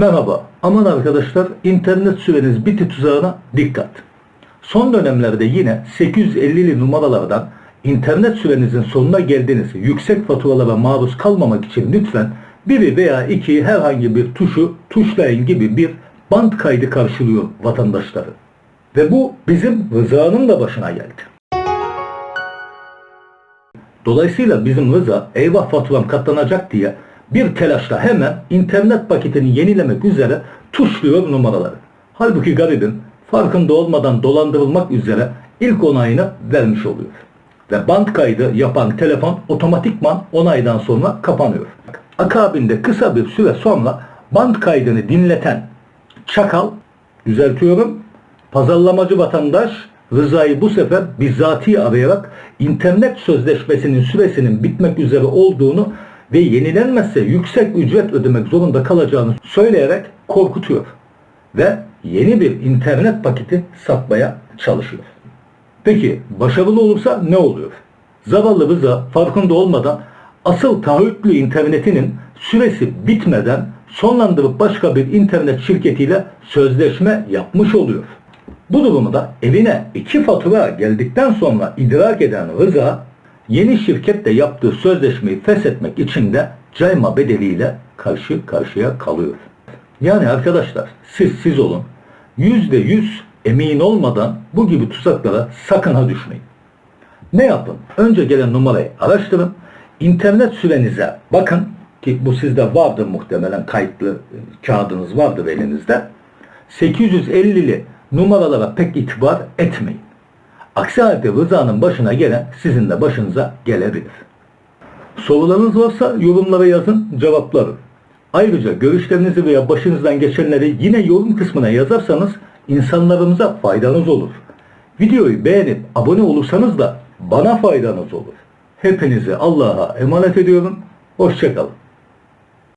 Merhaba, aman arkadaşlar internet süreniz biti tuzağına dikkat. Son dönemlerde yine 850'li numaralardan internet sürenizin sonuna geldiğiniz yüksek faturalara maruz kalmamak için lütfen biri veya iki herhangi bir tuşu tuşlayın gibi bir band kaydı karşılıyor vatandaşları. Ve bu bizim Rıza'nın da başına geldi. Dolayısıyla bizim Rıza eyvah faturam katlanacak diye bir telaşla hemen internet paketini yenilemek üzere tuşluyor numaraları. Halbuki garibim farkında olmadan dolandırılmak üzere ilk onayını vermiş oluyor. Ve band kaydı yapan telefon otomatikman onaydan sonra kapanıyor. Akabinde kısa bir süre sonra band kaydını dinleten çakal, düzeltiyorum, pazarlamacı vatandaş Rıza'yı bu sefer bizzati arayarak internet sözleşmesinin süresinin bitmek üzere olduğunu ve yenilenmezse yüksek ücret ödemek zorunda kalacağını söyleyerek korkutuyor. Ve yeni bir internet paketi satmaya çalışıyor. Peki başarılı olursa ne oluyor? Zavallı Rıza farkında olmadan asıl taahhütlü internetinin süresi bitmeden sonlandırıp başka bir internet şirketiyle sözleşme yapmış oluyor. Bu durumu da evine iki fatura geldikten sonra idrak eden Rıza yeni şirketle yaptığı sözleşmeyi feshetmek için de cayma bedeliyle karşı karşıya kalıyor. Yani arkadaşlar siz siz olun. Yüzde yüz emin olmadan bu gibi tuzaklara sakın ha düşmeyin. Ne yapın? Önce gelen numarayı araştırın. İnternet sürenize bakın ki bu sizde vardır muhtemelen kayıtlı kağıdınız vardır elinizde. 850'li numaralara pek itibar etmeyin. Aksi halde Rıza'nın başına gelen sizin de başınıza gelebilir. Sorularınız varsa yorumlara yazın cevaplarım. Ayrıca görüşlerinizi veya başınızdan geçenleri yine yorum kısmına yazarsanız insanlarımıza faydanız olur. Videoyu beğenip abone olursanız da bana faydanız olur. Hepinizi Allah'a emanet ediyorum. Hoşçakalın.